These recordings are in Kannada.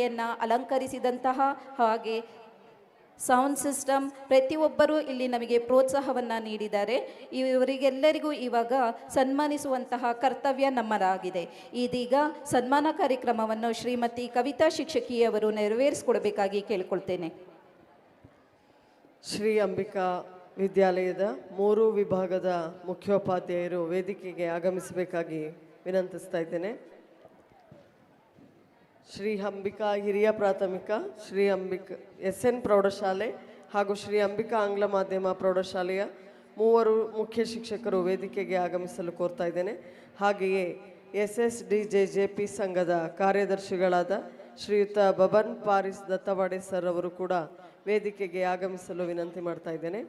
ಯನ್ನು ಅಲಂಕರಿಸಿದಂತಹ ಹಾಗೆ ಸೌಂಡ್ ಸಿಸ್ಟಮ್ ಪ್ರತಿಯೊಬ್ಬರೂ ಇಲ್ಲಿ ನಮಗೆ ಪ್ರೋತ್ಸಾಹವನ್ನು ನೀಡಿದ್ದಾರೆ. ಇವರಿಗೆಲ್ಲರಿಗೂ ಇವಾಗ ಸನ್ಮಾನಿಸುವಂತಹ ಕರ್ತವ್ಯ ನಮ್ಮದಾಗಿದೆ. ಇದೀಗ ಸನ್ಮಾನ ಕಾರ್ಯಕ್ರಮವನ್ನು ಶ್ರೀಮತಿ ಕವಿತಾ ಶಿಕ್ಷಕಿಯವರು ನೆರವೇರಿಸಿಕೊಡಬೇಕಾಗಿ ಕೇಳಿಕೊಳ್ತೇನೆ. ಶ್ರೀ ಅಂಬಿಕಾ ವಿದ್ಯಾಲಯದ ಮೂರು ವಿಭಾಗದ ಮುಖ್ಯೋಪಾಧ್ಯಾಯರು ವೇದಿಕೆಗೆ ಆಗಮಿಸಬೇಕಾಗಿ ವಿನಂತಿಸ್ತಾ ಇದ್ದೇನೆ. ಶ್ರೀ ಅಂಬಿಕಾ ಹಿರಿಯ ಪ್ರಾಥಮಿಕ, ಶ್ರೀ ಅಂಬಿಕ ಎಸ್ ಎನ್ ಪ್ರೌಢಶಾಲೆ ಹಾಗೂ ಶ್ರೀ ಅಂಬಿಕಾ ಆಂಗ್ಲ ಮಾಧ್ಯಮ ಪ್ರೌಢಶಾಲೆಯ ಮೂವರು ಮುಖ್ಯ ಶಿಕ್ಷಕರು ವೇದಿಕೆಗೆ ಆಗಮಿಸಲು ಕೋರ್ತಾ ಇದ್ದೇನೆ. ಹಾಗೆಯೇ S S D J J P ಸಂಘದ ಕಾರ್ಯದರ್ಶಿಗಳಾದ ಶ್ರೀಯುತ ಬಬನ್ ಪಾರಿಸ್ ದತ್ತವಾಡೆ ಸರ್ ಅವರು ಕೂಡ ವೇದಿಕೆಗೆ ಆಗಮಿಸಲು ವಿನಂತಿ ಮಾಡ್ತಾ ಇದ್ದೇನೆ.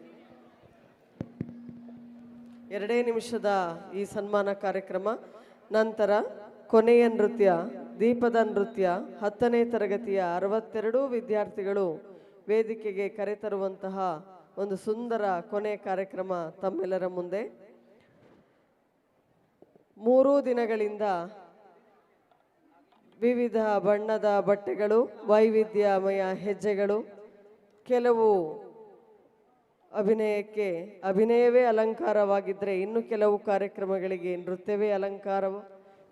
ಎರಡೇ ನಿಮಿಷದ ಈ ಸನ್ಮಾನ ಕಾರ್ಯಕ್ರಮ, ನಂತರ ಕೊನೆಯ ನೃತ್ಯ ದೀಪದ ನೃತ್ಯ ಹತ್ತನೇ ತರಗತಿಯ ಅರವತ್ತೆರಡು ವಿದ್ಯಾರ್ಥಿಗಳು ವೇದಿಕೆಗೆ ಕರೆತರುವಂತಹ ಒಂದು ಸುಂದರ ಕೊನೆ ಕಾರ್ಯಕ್ರಮ ತಮ್ಮೆಲ್ಲರ ಮುಂದೆ. ಮೂರೂ ದಿನಗಳಿಂದ ವಿವಿಧ ಬಣ್ಣದ ಬಟ್ಟೆಗಳು, ವೈವಿಧ್ಯಮಯ ಹೆಜ್ಜೆಗಳು, ಕೆಲವು ಅಭಿನಯಕ್ಕೆ ಅಭಿನಯವೇ ಅಲಂಕಾರವಾಗಿದ್ದರೆ ಇನ್ನು ಕೆಲವು ಕಾರ್ಯಕ್ರಮಗಳಿಗೆ ನೃತ್ಯವೇ ಅಲಂಕಾರ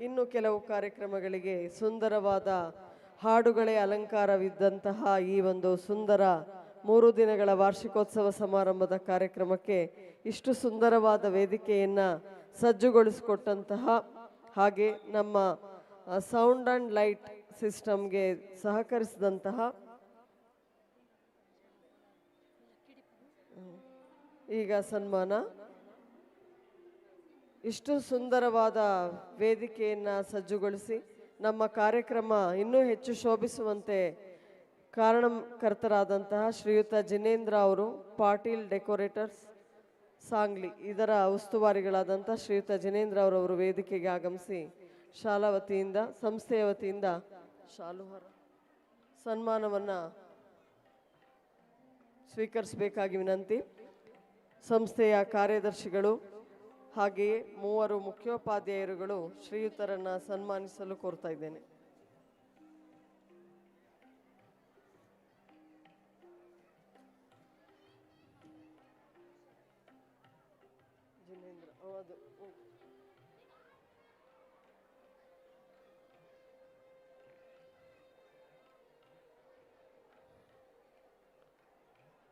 ಇನ್ನು ಕೆಲವು ಕಾರ್ಯಕ್ರಮಗಳಿಗೆ ಸುಂದರವಾದ ಹಾಡುಗಳೇ ಅಲಂಕಾರವಿದ್ದಂತಹ ಈ ಒಂದು ಸುಂದರ ಮೂರು ದಿನಗಳ ವಾರ್ಷಿಕೋತ್ಸವ ಸಮಾರಂಭದ ಕಾರ್ಯಕ್ರಮಕ್ಕೆ ಇಷ್ಟು ಸುಂದರವಾದ ವೇದಿಕೆಯನ್ನು ಸಜ್ಜುಗೊಳಿಸಿಕೊಟ್ಟಂತಹ ಹಾಗೆ ನಮ್ಮ ಸೌಂಡ್ ಆ್ಯಂಡ್ ಲೈಟ್ ಸಿಸ್ಟಮ್ಗೆ ಸಹಕರಿಸಿದಂತಹ ಈಗ ಸನ್ಮಾನ. ಇಷ್ಟು ಸುಂದರವಾದ ವೇದಿಕೆಯನ್ನು ಸಜ್ಜುಗೊಳಿಸಿ ನಮ್ಮ ಕಾರ್ಯಕ್ರಮ ಇನ್ನೂ ಹೆಚ್ಚು ಶೋಭಿಸುವಂತೆ ಕಾರಣಕರ್ತರಾದಂತಹ ಶ್ರೀಯುತ ಜಿನೇಂದ್ರ ಅವರು, ಪಾಟೀಲ್ ಡೆಕೋರೇಟರ್ಸ್, ಸಾಂಗ್ಲಿ, ಇದರ ಉಸ್ತುವಾರಿಗಳಾದಂಥ ಶ್ರೀಯುತ ಜಿನೇಂದ್ರ ಅವರವರು ವೇದಿಕೆಗೆ ಆಗಮಿಸಿ ಶಾಲಾ ವತಿಯಿಂದ, ಸಂಸ್ಥೆಯ ವತಿಯಿಂದ ಶಾಲುಹರ ಸನ್ಮಾನವನ್ನು ಸ್ವೀಕರಿಸಬೇಕಾಗಿ ವಿನಂತಿ. ಸಂಸ್ಥೆಯ ಕಾರ್ಯದರ್ಶಿಗಳು ಹಾಗೆಯೇ ಮೂವರು ಮುಖ್ಯೋಪಾಧ್ಯಾಯರುಗಳು ಶ್ರೀಯುತರನ್ನ ಸನ್ಮಾನಿಸಲು ಕೋರ್ತಾ ಇದ್ದೇನೆ.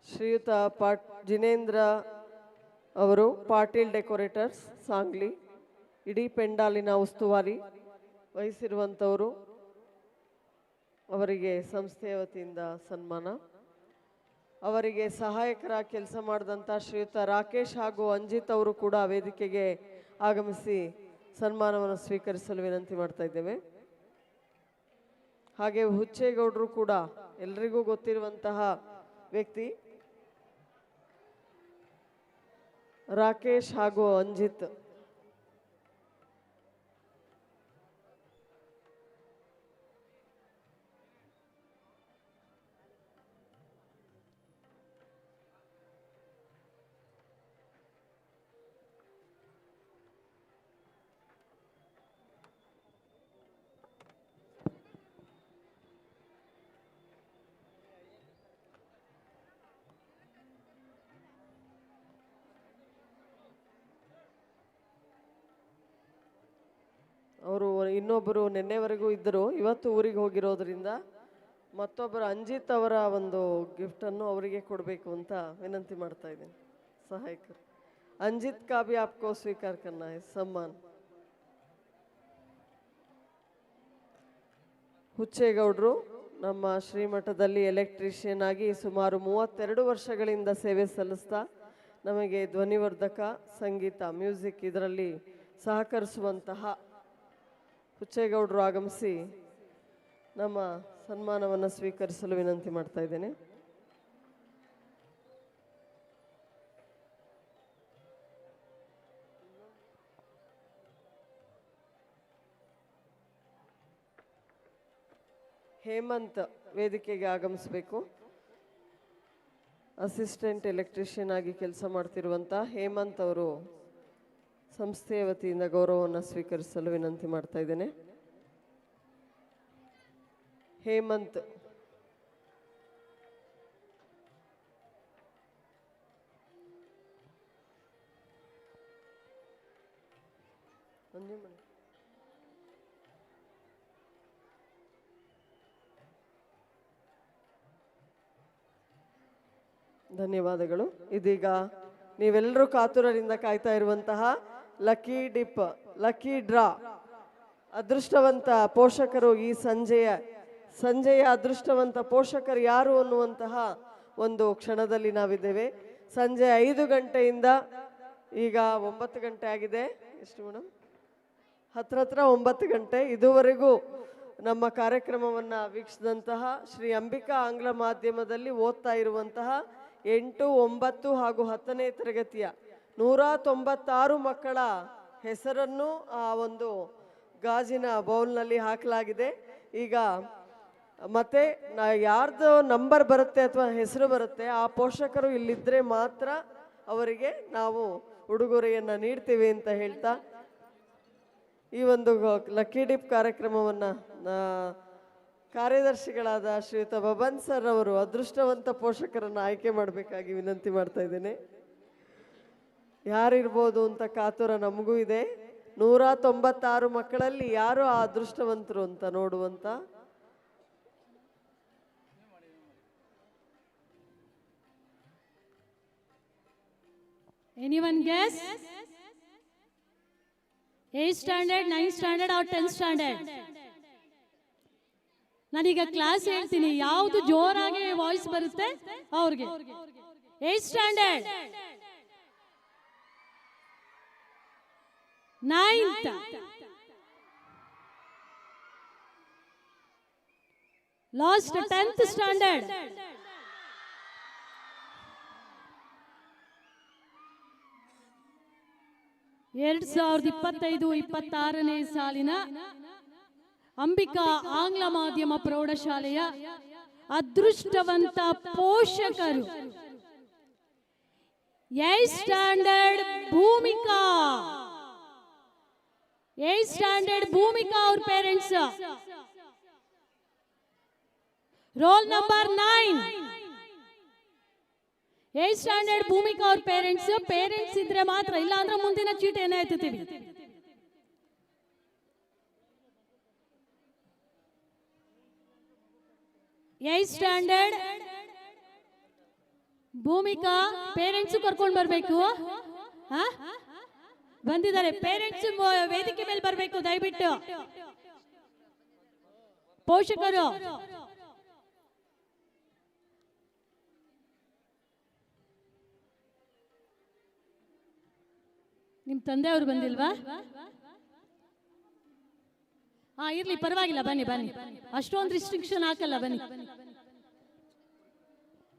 ಶ್ರೀಯುತ ಪಾಟ್ ಜಿನೇಂದ್ರ ಅವರು ಪಾಟೀಲ್ ಡೆಕೋರೇಟರ್ಸ್, ಸಾಂಗ್ಲಿ, ಇಡೀ ಪೆಂಡಾಲಿನ ಉಸ್ತುವಾರಿ ವಹಿಸಿರುವಂಥವರು. ಅವರಿಗೆ ಸಂಸ್ಥೆಯ ವತಿಯಿಂದ ಸನ್ಮಾನ. ಅವರಿಗೆ ಸಹಾಯಕರ ಕೆಲಸ ಮಾಡಿದಂಥ ಶ್ರೀಯುತ ರಾಕೇಶ್ ಹಾಗೂ ಅಂಜಿತ್ ಅವರು ಕೂಡ ವೇದಿಕೆಗೆ ಆಗಮಿಸಿ ಸನ್ಮಾನವನ್ನು ಸ್ವೀಕರಿಸಲು ವಿನಂತಿ ಮಾಡ್ತಾ ಇದ್ದೇವೆ. ಹಾಗೆ ಹುಚ್ಚೇಗೌಡರು ಕೂಡ ಎಲ್ರಿಗೂ ಗೊತ್ತಿರುವಂತಹ ವ್ಯಕ್ತಿ. ರಾಕೇಶ್ ಹಾಗೂ ಅಂಜಿತ್ ಅವರು ಇನ್ನೊಬ್ಬರು ನಿನ್ನೆವರೆಗೂ ಇದ್ದರು. ಇವತ್ತು ಊರಿಗೆ ಹೋಗಿರೋದ್ರಿಂದ ಮತ್ತೊಬ್ಬರು ಅಂಜಿತ್ ಅವರ ಒಂದು ಗಿಫ್ಟನ್ನು ಅವರಿಗೆ ಕೊಡಬೇಕು ಅಂತ ವಿನಂತಿ ಮಾಡ್ತಾ ಇದ್ದೀನಿ. ಸಹಾಯಕರು. ಅಂಜಿತ್ ಕಾಬಿ ಆಪ್ಕೋ ಸ್ವೀಕಾರ ಕನ್ನ ಸಮ್ಮಾನ್. ಹುಚ್ಚೇಗೌಡರು ನಮ್ಮ ಶ್ರೀಮಠದಲ್ಲಿ ಎಲೆಕ್ಟ್ರಿಷಿಯನ್ ಆಗಿ ಸುಮಾರು ಮೂವತ್ತೆರಡು ವರ್ಷಗಳಿಂದ ಸೇವೆ ಸಲ್ಲಿಸ್ತಾ ನಮಗೆ ಧ್ವನಿವರ್ಧಕ, ಸಂಗೀತ ಮ್ಯೂಸಿಕ್ ಇದರಲ್ಲಿ ಸಹಕರಿಸುವಂತಹ ಹುಚ್ಚೇಗೌಡರು ಆಗಮಿಸಿ ನಮ್ಮ ಸನ್ಮಾನವನ್ನು ಸ್ವೀಕರಿಸಲು ವಿನಂತಿ ಮಾಡ್ತಾ ಇದ್ದೇನೆ. ಹೇಮಂತ್ ವೇದಿಕೆಗೆ ಆಗಮಿಸಬೇಕು. ಅಸಿಸ್ಟೆಂಟ್ ಎಲೆಕ್ಟ್ರಿಷಿಯನ್ ಆಗಿ ಕೆಲಸ ಮಾಡ್ತಿರುವಂಥ ಹೇಮಂತ್ ಅವರು ಸಂಸ್ಥೆಯ ವತಿಯಿಂದ ಗೌರವವನ್ನು ಸ್ವೀಕರಿಸಲು ವಿನಂತಿ ಮಾಡ್ತಾ ಇದ್ದೇನೆ. ಹೇಮಂತ್. ಧನ್ಯವಾದಗಳು. ಇದೀಗ ನೀವೆಲ್ಲರೂ ಕಾತುರರಿಂದ ಕಾಯ್ತಾ ಇರುವಂತಹ ಲಕ್ಕಿ ಡಿಪ್ ಲಕ್ಕಿ ಡ್ರಾ ಅದೃಷ್ಟವಂತ ಪೋಷಕರು ಈ ಸಂಜೆಯ ಸಂಜೆಯ ಅದೃಷ್ಟವಂತ ಪೋಷಕರು ಯಾರು ಅನ್ನುವಂತಹ ಒಂದು ಕ್ಷಣದಲ್ಲಿ ನಾವಿದ್ದೇವೆ. ಸಂಜೆ ಐದು ಗಂಟೆಯಿಂದ ಈಗ ಒಂಬತ್ತು ಗಂಟೆ ಆಗಿದೆ. ಎಷ್ಟು ಮೇಡಮ್ ಹತ್ರ ಹತ್ರ ಒಂಬತ್ತು ಗಂಟೆ. ಇದುವರೆಗೂ ನಮ್ಮ ಕಾರ್ಯಕ್ರಮವನ್ನು ವೀಕ್ಷಿಸಿದಂತಹ ಶ್ರೀ ಅಂಬಿಕಾ ಆಂಗ್ಲ ಮಾಧ್ಯಮದಲ್ಲಿ ಓದ್ತಾ ಇರುವಂತಹ ಎಂಟು, ಒಂಬತ್ತು ಹಾಗೂ ಹತ್ತನೇ ತರಗತಿಯ ನೂರ ತೊಂಬತ್ತಾರು ಮಕ್ಕಳ ಹೆಸರನ್ನು ಆ ಒಂದು ಗಾಜಿನ ಬೌಲ್ನಲ್ಲಿ ಹಾಕಲಾಗಿದೆ. ಈಗ ಮತ್ತೆ ನಾ ಯಾರ್ದು ನಂಬರ್ ಬರುತ್ತೆ ಅಥವಾ ಹೆಸರು ಬರುತ್ತೆ, ಆ ಪೋಷಕರು ಇಲ್ಲಿದ್ರೆ ಮಾತ್ರ ಅವರಿಗೆ ನಾವು ಉಡುಗೊರೆಯನ್ನು ನೀಡ್ತೀವಿ ಅಂತ ಹೇಳ್ತಾ, ಈ ಒಂದು ಲಕ್ಕಿ ಡಿಪ್ ಕಾರ್ಯಕ್ರಮವನ್ನು ಕಾರ್ಯದರ್ಶಿಗಳಾದ ಶ್ರೀಯುತ ಬಬನ್ ಸರ್ ಅವರು ಅದೃಷ್ಟವಂತ ಪೋಷಕರನ್ನು ಆಯ್ಕೆ ಮಾಡಬೇಕಾಗಿ ವಿನಂತಿ ಮಾಡ್ತಾ ಇದ್ದೇನೆ. ಯಾರಿರ್ಬೋದು ಅಂತ ಕಾತುರ ನಮಗೂ ಇದೆ. ನೂರ ತೊಂಬತ್ತಾರು ಮಕ್ಕಳಲ್ಲಿ ಯಾರು ಆ ಅದೃಷ್ಟವಂತರು ಅಂತ ನೋಡುವಂತ? Anyone guess? 8th standard, 9th standard or 10th standard? ನಾನೀಗ ಕ್ಲಾಸ್ ಹೇಳ್ತೀನಿ. ಯಾವುದು ಜೋರಾಗಿ ವಾಯ್ಸ್ ಬರುತ್ತೆ ಅವ್ರಿಗೆ. Eight standard ninth last tenth standard ಎರಡ್ ಸಾವಿರದ ಇಪ್ಪತ್ತೈದು ಇಪ್ಪತ್ತಾರನೇ ಸಾಲಿನ ಅಂಬಿಕಾ ಆಂಗ್ಲ ಮಾಧ್ಯಮ ಪ್ರೌಢಶಾಲೆಯ ಅದೃಷ್ಟವಂತ ಪೋಷಕರು. A standard Bhumika. Eight standard Bhumika ಅವ್ರ parents roll number nine eight standard Bhumika ಅವ್ರ ಪೇರೆಂಟ್ಸ್ ಪೇರೆಂಟ್ಸ್ ಇದ್ರೆ ಮಾತ್ರ ಇಲ್ಲ ಅಂದ್ರೆ ಮುಂದಿನ ಚೀಟಿ ಏನೇ ಎತ್ತುತ್ತೀವಿ ಏಟ್ ಸ್ಟ್ಯಾಂಡರ್ಡ್ ಭೂಮಿಕಾ ಪೇರೆಂಟ್ಸ್ ಕರ್ಕೊಂಡು ಬರಬೇಕು. ಹಾ? ಬಂದಿದ್ದಾರೆ. ಪೇರೆಂಟ್ಸ್ ವೇದಿಕೆ ಮೇಲೆ ಬರಬೇಕು, ದಯವಿಟ್ಟು. ಪೋಷಕರು. ನಿಮ್ ಅವ್ರು ಬಂದಿಲ್ವಾ? ಹಾ, ಇರ್ಲಿ, ಪರವಾಗಿಲ್ಲ, ಬನ್ನಿ ಬನ್ನಿ. ಅಷ್ಟೊಂದು ರಿಸ್ಟ್ರಿಕ್ಷನ್ ಹಾಕಲ್ಲ, ಬನ್ನಿ.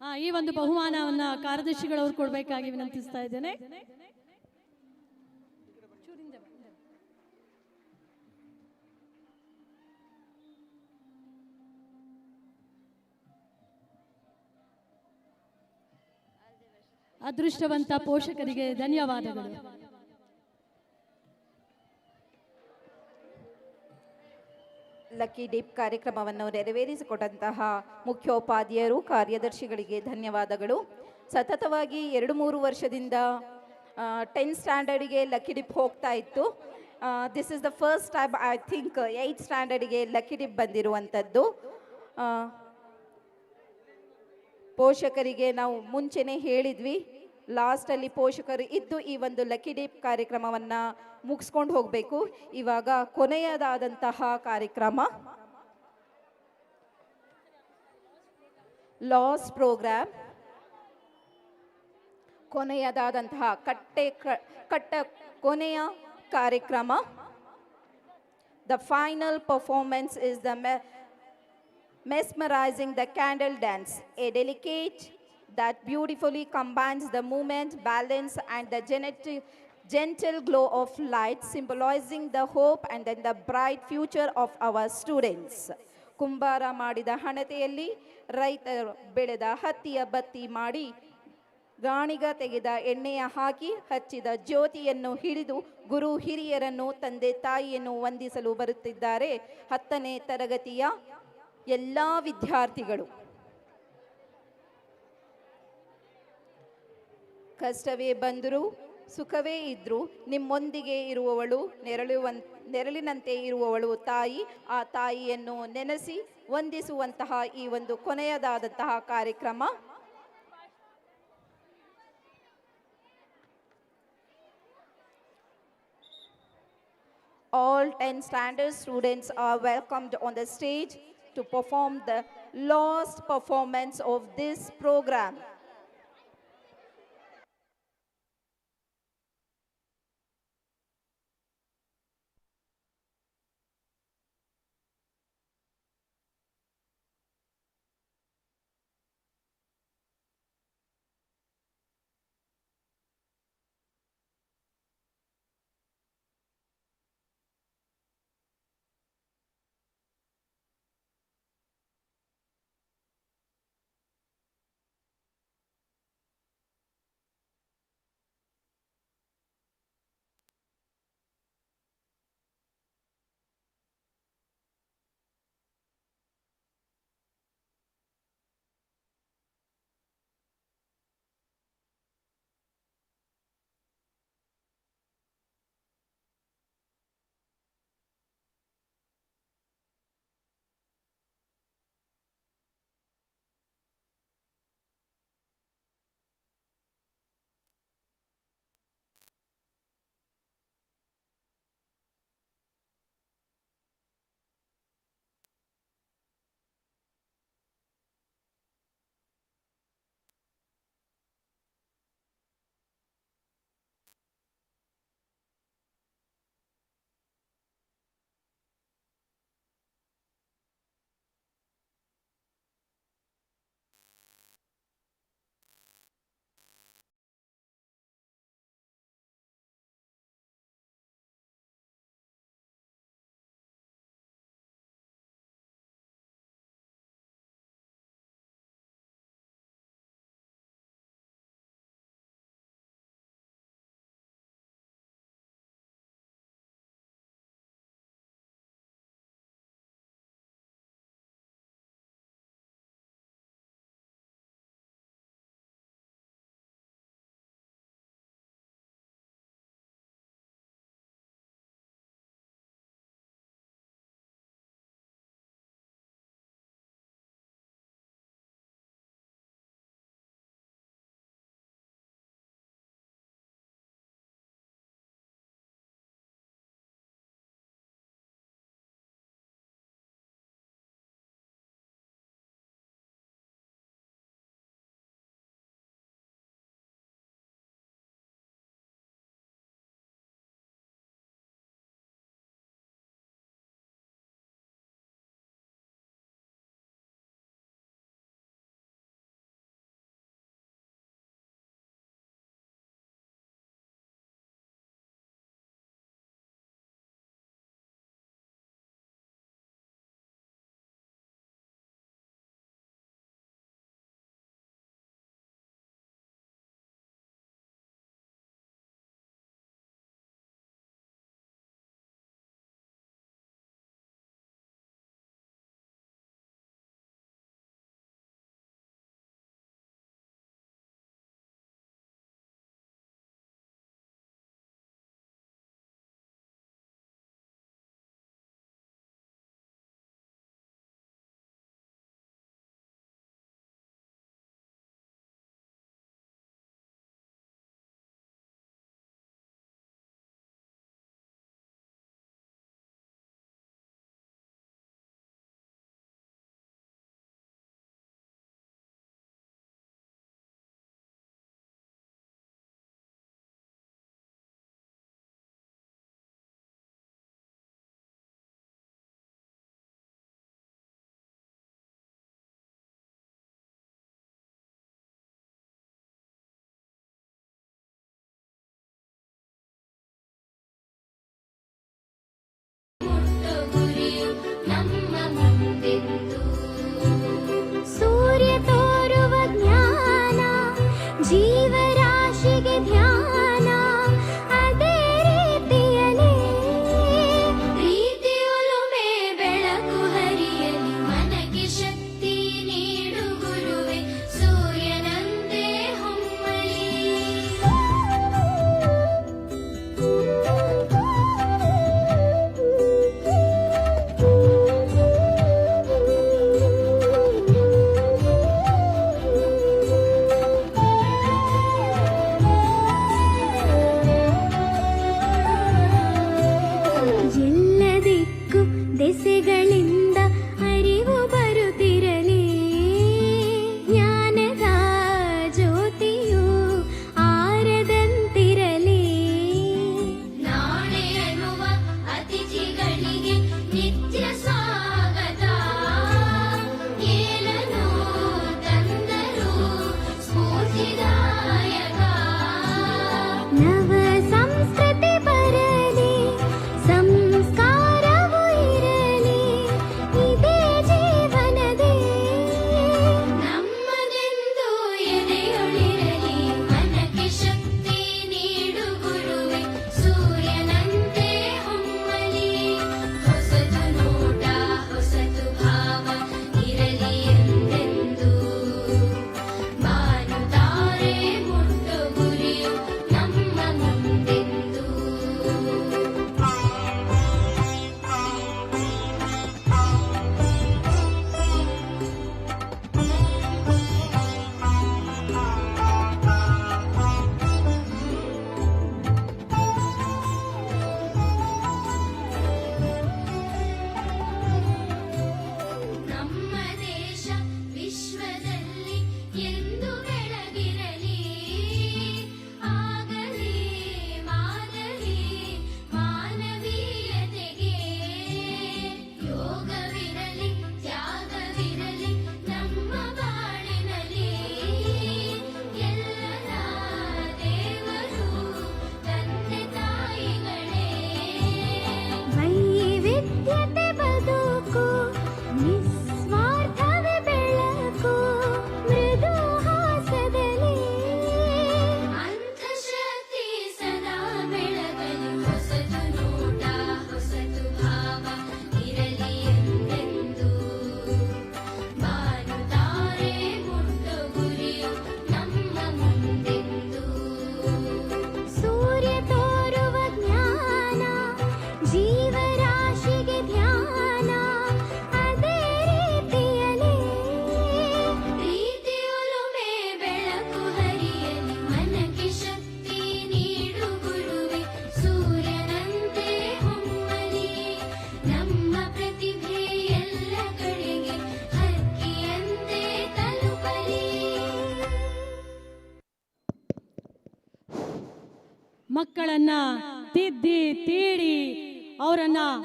ಹಾ, ಈ ಒಂದು ಬಹುಮಾನವನ್ನ ಕಾರ್ಯದರ್ಶಿಗಳವ್ರು ಕೊಡ್ಬೇಕಾಗಿ ವಿನಂತಿಸ್ತಾ ಇದ್ದೇನೆ. ಅದೃಷ್ಟವಂತ ಪೋಷಕರಿಗೆ ಧನ್ಯವಾದಗಳು. ಲಕ್ಕಿ ಡಿಪ್ ಕಾರ್ಯಕ್ರಮವನ್ನು ನೆರವೇರಿಸಿಕೊಟ್ಟಂತಹ ಮುಖ್ಯೋಪಾಧ್ಯಾಯರು, ಕಾರ್ಯದರ್ಶಿಗಳಿಗೆ ಧನ್ಯವಾದಗಳು. ಸತತವಾಗಿ ಎರಡು ಮೂರು ವರ್ಷದಿಂದ ಟೆಂತ್ ಸ್ಟ್ಯಾಂಡರ್ಡಿಗೆ ಲಕ್ಕಿ ಡಿಪ್ ಹೋಗ್ತಾ ಇತ್ತು. This is the first time I think eight ಸ್ಟ್ಯಾಂಡರ್ಡಿಗೆ lucky dip ಬಂದಿರುವಂಥದ್ದು. ಪೋಷಕರಿಗೆ ನಾವು ಮುಂಚೆನೇ ಹೇಳಿದ್ವಿ. ಲಾಸ್ಟಲ್ಲಿ ಪೋಷಕರು ಇದ್ದು ಈ ಒಂದು ಲಕ್ಕಿ ಡೀಪ್ ಕಾರ್ಯಕ್ರಮವನ್ನು ಮುಗಿಸ್ಕೊಂಡು ಹೋಗಬೇಕು. ಇವಾಗ ಕೊನೆಯದಾದಂತಹ ಕಾರ್ಯಕ್ರಮ. ಲಾಸ್ ಪ್ರೋಗ್ರಾಮ್ ಕೊನೆಯದಾದಂತಹ ಕಟ್ಟೆ ಕಟ್ಟ ಕೊನೆಯ ಕಾರ್ಯಕ್ರಮ. The final performance is the mesmerising the candle dance a delicate that beautifully combines the movement, balance, and the genetic, gentle glow of light, symbolizing the hope and then the bright future of our students. ಕುಂಬಾರ ಮಾಡಿದ ಹಣತೆಯಲ್ಲಿ ರೈತರು ಬೆಳೆದ ಹತ್ತಿಯ ಬತ್ತಿ ಮಾಡಿ ಗಾಣಿಗ ತೆಗೆದ ಎಣ್ಣೆಯ ಹಾಕಿ ಹಚ್ಚಿದ ಜ್ಯೋತಿಯನ್ನು ಹಿಡಿದು ಗುರು ಹಿರಿಯರನ್ನು ತಂದೆ ತಾಯಿಯನ್ನು ವಂದಿಸಲು ಬರುತ್ತಿದ್ದಾರೆ ಹತ್ತನೇ ತರಗತಿಯ ಎಲ್ಲ ವಿದ್ಯಾರ್ಥಿಗಳು ಕಷ್ಟವೇ ಬಂದರೂ ಸುಖವೇ ಇದ್ದರೂ ನಿಮ್ಮೊಂದಿಗೆ ಇರುವವಳು ನೆರಳುವನ್ ನೆರಳಿನಂತೆ ಇರುವವಳು ತಾಯಿ ಆ ತಾಯಿಯನ್ನು ನೆನೆಸಿ ವಂದಿಸುವಂತಹ ಈ ಒಂದು ಕೊನೆಯದಾದಂತಹ ಕಾರ್ಯಕ್ರಮ All 10 standard students are welcomed on the stage to perform the last performance of this program.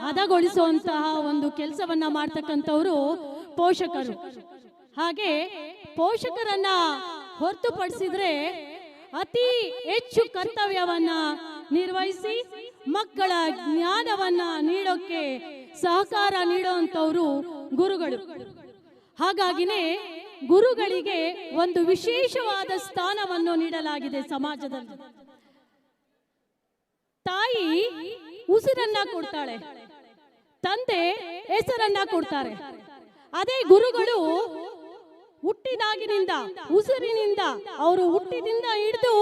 ಹದಗೊಳಿಸುವಂತಹ ಒಂದು ಕೆಲಸವನ್ನ ಮಾಡ್ತಕ್ಕಂಥವ್ರು ಪೋಷಕರು. ಹಾಗೆ ಪೋಷಕರನ್ನ ಹೊರತುಪಡಿಸಿದ್ರೆ ಅತಿ ಹೆಚ್ಚು ಕರ್ತವ್ಯವನ್ನ ನಿರ್ವಹಿಸಿ ಮಕ್ಕಳ ಜ್ಞಾನವನ್ನ ನೀಡೋಕೆ ಸಹಕಾರ ನೀಡುವಂತವರು ಗುರುಗಳು. ಹಾಗಾಗಿನೇ ಗುರುಗಳಿಗೆ ಒಂದು ವಿಶೇಷವಾದ ಸ್ಥಾನವನ್ನು ನೀಡಲಾಗಿದೆ ಸಮಾಜದಲ್ಲಿ. ತಾಯಿ ಉಸಿರನ್ನ ಕೊಡ್ತಾಳೆ. ತಂದೆ ಹೆಸರನ್ನ ಕೊಡ್ತಾರೆ. ಅದೇ ಗುರುಗಳು ಹುಟ್ಟಿದಾಗಿನಿಂದ, ಉಸಿರಿನಿಂದ, ಅವರು ಹುಟ್ಟಿದಿಂದ ಹಿಡಿದು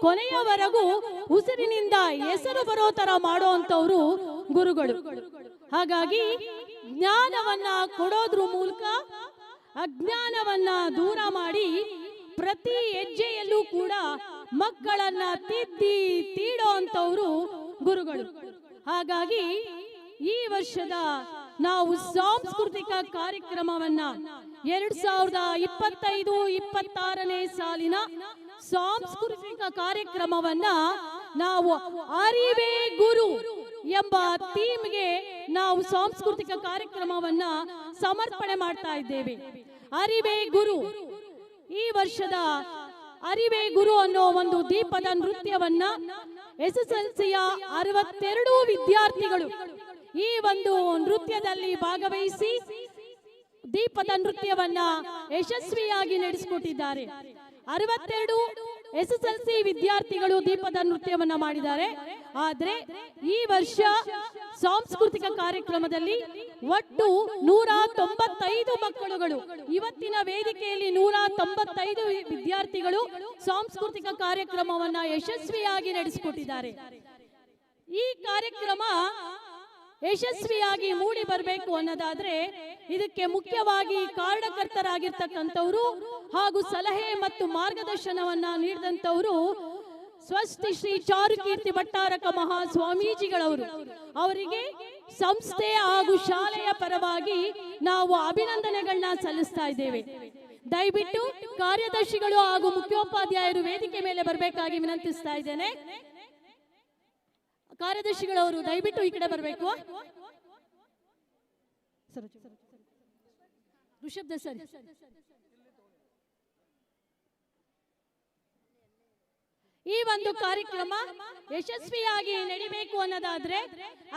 ಕೊನೆಯವರೆಗೂ ಉಸಿರಿನಿಂದ ಹೆಸರು ಬರೋ ತರ ಮಾಡುವಂತವ್ರು ಗುರುಗಳು. ಹಾಗಾಗಿ ಜ್ಞಾನವನ್ನ ಕೊಡೋದ್ರ ಮೂಲಕ ಅಜ್ಞಾನವನ್ನ ದೂರ ಮಾಡಿ ಪ್ರತಿ ಹೆಜ್ಜೆಯಲ್ಲೂ ಕೂಡ ಮಕ್ಕಳನ್ನ ತಿದ್ದಿ ತೀಡೋ ಅಂತವ್ರು ಗುರುಗಳು. ಹಾಗಾಗಿ ಈ ವರ್ಷದ ನಾವು ಸಾಂಸ್ಕೃತಿಕ ಕಾರ್ಯಕ್ರಮವನ್ನ ಎರಡ್ ಸಾವಿರದ ಇಪ್ಪತ್ತೈದು, ಇಪ್ಪತ್ತಾರನೇ ಸಾಲಿನ ಸಾಂಸ್ಕೃತಿಕ ಕಾರ್ಯಕ್ರಮವನ್ನ ನಾವು ಅರಿವೇ ಗುರು ಎಂಬ ಥೀಮ್ಗೆ ನಾವು ಸಾಂಸ್ಕೃತಿಕ ಕಾರ್ಯಕ್ರಮವನ್ನ ಸಮರ್ಪಣೆ ಮಾಡ್ತಾ ಇದ್ದೇವೆ. ಅರಿವೇ ಗುರು. ಈ ವರ್ಷದ ಅರಿವೇ ಗುರು ಅನ್ನೋ ಒಂದು ದೀಪದ ನೃತ್ಯವನ್ನ ಎಸ್ ಎಸ್ ಎಲ್ ಸಿಯ ಅರವತ್ತೆರಡು ವಿದ್ಯಾರ್ಥಿಗಳು ಈ ಒಂದು ನೃತ್ಯದಲ್ಲಿ ಭಾಗವಹಿಸಿ ದೀಪದ ನೃತ್ಯವನ್ನ ಯಶಸ್ವಿಯಾಗಿ ನಡೆಸಿಕೊಟ್ಟಿದ್ದಾರೆ. ಅರವತ್ತೆರಡು ಎಸ್ ಎಸ್ ಎಲ್ ಸಿ ವಿದ್ಯಾರ್ಥಿಗಳು ದೀಪದ ನೃತ್ಯವನ್ನ ಮಾಡಿದ್ದಾರೆ. ಆದ್ರೆ ಈ ವರ್ಷ ಸಾಂಸ್ಕೃತಿಕ ಕಾರ್ಯಕ್ರಮದಲ್ಲಿ ಒಟ್ಟು ನೂರ ತೊಂಬತ್ತೈದು ಮಕ್ಕಳುಗಳು. ಇವತ್ತಿನ ವೇದಿಕೆಯಲ್ಲಿ ನೂರ ತೊಂಬತ್ತೈದು ವಿದ್ಯಾರ್ಥಿಗಳು ಸಾಂಸ್ಕೃತಿಕ ಕಾರ್ಯಕ್ರಮವನ್ನ ಯಶಸ್ವಿಯಾಗಿ ನಡೆಸಿಕೊಟ್ಟಿದ್ದಾರೆ. ಈ ಕಾರ್ಯಕ್ರಮ ಯಶಸ್ವಿಯಾಗಿ ಮೂಡಿ ಬರಬೇಕು ಅನ್ನೋದಾದ್ರೆ ಇದಕ್ಕೆ ಮುಖ್ಯವಾಗಿ ಕಾರಣಕರ್ತರಾಗಿರ್ತಕ್ಕಂಥವ್ರು ಹಾಗೂ ಸಲಹೆ ಮತ್ತು ಮಾರ್ಗದರ್ಶನವನ್ನ ನೀಡಿದಂಥವರು ಸ್ವಸ್ತಿ ಶ್ರೀ ಚಾರುಕೀರ್ತಿ ಭಟ್ಟಾರಕ ಮಹಾ ಸ್ವಾಮೀಜಿಗಳವರು ಅವರಿಗೆ ಸಂಸ್ಥೆ ಹಾಗೂ ಶಾಲೆಯ ಪರವಾಗಿ ನಾವು ಅಭಿನಂದನೆಗಳನ್ನ ಸಲ್ಲಿಸ್ತಾ ಇದ್ದೇವೆ. ದಯವಿಟ್ಟು ಕಾರ್ಯದರ್ಶಿಗಳು ಹಾಗೂ ಮುಖ್ಯೋಪಾಧ್ಯಾಯರು ವೇದಿಕೆ ಮೇಲೆ ಬರಬೇಕಾಗಿ ವಿನಂತಿಸ್ತಾ ಇದ್ದೇನೆ. ಕಾರ್ಯದರ್ಶಿಗಳವರು, ದಯವಿಟ್ಟು ಈ ಕಡೆ ಬರಬೇಕು. ಈ ಒಂದು ಕಾರ್ಯಕ್ರಮ ಯಶಸ್ವಿಯಾಗಿ ನಡಿಬೇಕು ಅನ್ನೋದಾದ್ರೆ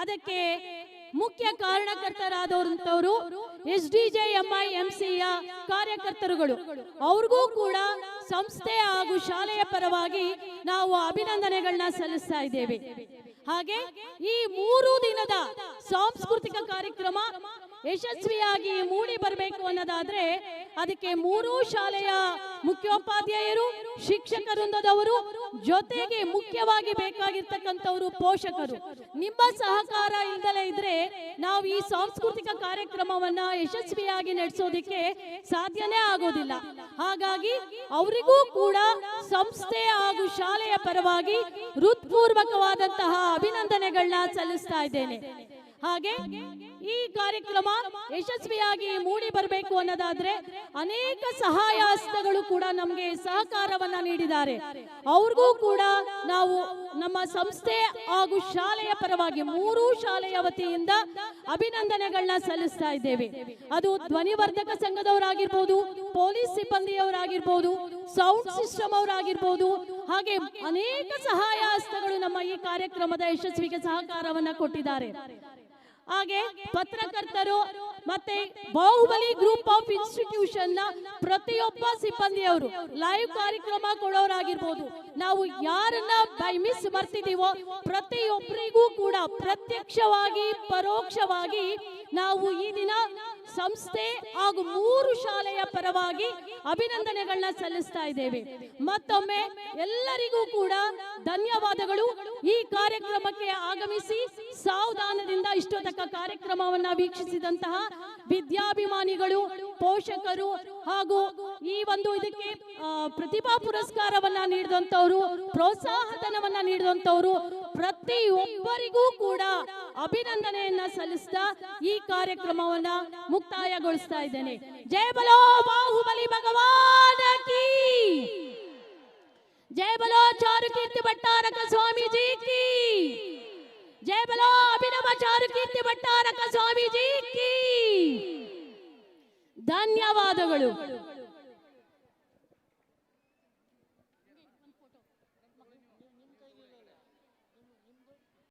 ಅದಕ್ಕೆ ಮುಖ್ಯ ಕಾರಣಕರ್ತರಾದವರು S D J M I M ಎಂಸಿಯ ಕಾರ್ಯಕರ್ತರುಗಳು. ಅವ್ರಿಗೂ ಕೂಡ ಸಂಸ್ಥೆ ಹಾಗೂ ಶಾಲೆಯ ಪರವಾಗಿ ನಾವು ಅಭಿನಂದನೆಗಳನ್ನ ಸಲ್ಲಿಸ್ತಾ ಇದ್ದೇವೆ. ಹಾಗೆ ಈ ಮೂರು ದಿನದ ಸಾಂಸ್ಕೃತಿಕ ಕಾರ್ಯಕ್ರಮ ಯಶಸ್ವಿಯಾಗಿ ಮೂಡಿ ಬರಬೇಕು ಅನ್ನೋದಾದ್ರೆ ಅದಕ್ಕೆ ಮೂರೂ ಶಾಲೆಯ ಮುಖ್ಯೋಪಾಧ್ಯಾಯರು ಶಿಕ್ಷಕ ವೃಂದದವರು ಜೊತೆಗೆ ಮುಖ್ಯವಾಗಿ ಬೇಕಾಗಿರ್ತಕ್ಕಂಥವರು ಪೋಷಕರು. ನಿಮ್ಮ ಸಹಕಾರ ಇಲ್ದಲೇ ಇದ್ರೆ ನಾವು ಈ ಸಾಂಸ್ಕೃತಿಕ ಕಾರ್ಯಕ್ರಮವನ್ನ ಯಶಸ್ವಿಯಾಗಿ ನಡೆಸೋದಿಕ್ಕೆ ಸಾಧ್ಯನೇ ಆಗೋದಿಲ್ಲ. ಹಾಗಾಗಿ ಅವರಿಗೂ ಕೂಡ ಸಂಸ್ಥೆ ಹಾಗೂ ಶಾಲೆಯ ಪರವಾಗಿ ಹೃತ್ಪೂರ್ವಕವಾದಂತಹ ಅಭಿನಂದನೆಗಳನ್ನ ಸಲ್ಲಿಸ್ತಾ ಇದ್ದೇನೆ. ಹಾಗೆ ಈ ಕಾರ್ಯಕ್ರಮ ಯಶಸ್ವಿಯಾಗಿ ಮೂಡಿ ಬರಬೇಕು ಅನ್ನೋದಾದ್ರೆ ಅನೇಕ ಸಹಾಯ ಹಸ್ತಗಳು ಕೂಡ ನಮಗೆ ಸಹಕಾರವನ್ನ ನೀಡಿದ್ದಾರೆ. ಅವ್ರಿಗೂ ಕೂಡ ನಾವು ನಮ್ಮ ಸಂಸ್ಥೆ ಹಾಗೂ ಶಾಲೆಯ ಪರವಾಗಿ ಮೂರೂ ಶಾಲೆಯ ವತಿಯಿಂದ ಅಭಿನಂದನೆಗಳನ್ನ ಸಲ್ಲಿಸ್ತಾ ಇದ್ದೇವೆ. ಅದು ಧ್ವನಿವರ್ಧಕ ಸಂಘದವರಾಗಿರ್ಬೋದು, ಪೊಲೀಸ್ ಸಿಬ್ಬಂದಿಯವರಾಗಿರ್ಬೋದು, ಸೌಂಡ್ ಸಿಸ್ಟಮ್ ಅವರಾಗಿರ್ಬೋದು, ಹಾಗೆ ಅನೇಕ ಸಹಾಯ ಹಸ್ತಗಳು ನಮ್ಮ ಈ ಕಾರ್ಯಕ್ರಮದ ಯಶಸ್ವಿಗೆ ಸಹಕಾರವನ್ನ ಕೊಟ್ಟಿದ್ದಾರೆ. ಹಾಗೆ ಪತ್ರಕರ್ತರು ಮತ್ತೆ ಬಾಹುಬಲಿ ಗ್ರೂಪ್ ಆಫ್ ಇನ್ಸ್ಟಿಟ್ಯೂಷನ್ನ ಪ್ರತಿಯೊಬ್ಬ ಸಿಬ್ಬಂದಿಯವರು ಲೈವ್ ಕಾರ್ಯಕ್ರಮ ಕೊಡೋರಾಗಿರ್ಬೋದು. ನಾವು ಯಾರನ್ನ ಮಿಸ್ ಬರ್ತಿದೀವೋ ಪ್ರತಿಯೊಬ್ಬರಿಗೂ ಕೂಡ ಪ್ರತ್ಯಕ್ಷವಾಗಿ, ಪರೋಕ್ಷವಾಗಿ ನಾವು ಈ ದಿನ ಸಂಸ್ಥೆ ಹಾಗೂ ಮೂರು ಶಾಲೆಯ ಪರವಾಗಿ ಅಭಿನಂದನೆಗಳನ್ನ ಸಲ್ಲಿಸ್ತಾ ಇದ್ದೇವೆ. ಮತ್ತೊಮ್ಮೆ ಎಲ್ಲರಿಗೂ ಕೂಡ ಧನ್ಯವಾದಗಳು. ಈ ಕಾರ್ಯಕ್ರಮಕ್ಕೆ ಆಗಮಿಸಿ ಸಾವಧಾನದಿಂದ ಇಷ್ಟೊತ್ತಕ ಕಾರ್ಯಕ್ರಮವನ್ನ ವೀಕ್ಷಿಸಿದಂತಹ ವಿದ್ಯಾಭಿಮಾನಿಗಳು, ಪೋಷಕರು ಹಾಗೂ ಈ ಒಂದು ಇದಕ್ಕೆ ಪ್ರತಿಭಾ ಪುರಸ್ಕಾರವನ್ನ ನೀಡಿದಂತವರು ಪ್ರೋತ್ಸಾಹಧನವನ್ನ ನೀಡಿದಂತವರು ಪ್ರತಿಯೊಬ್ಬರಿಗೂ ಕೂಡ ಅಭಿನಂದನೆಯನ್ನ ಸಲ್ಲಿಸ್ತಾ ಈ ಕಾರ್ಯಕ್ರಮವನ್ನ ಮುಕ್ತಾಯಗೊಳಿಸ್ತಾ ಇದ್ದೇನೆ. ಜಯ ಬಲೋ ಬಾಹುಬಲಿ ಭಗವಾನ ಕೀ! ಜಯ ಬಲೋ ಚಾರುಕೀರ್ತಿ ಭಟ್ಟಾರಕ ಸ್ವಾಮೀಜಿ जय बोलो अभिनव आचार्य ಸ್ವಾಮೀಜಿ ಕಿ. ಧನ್ಯವಾದಗಳು.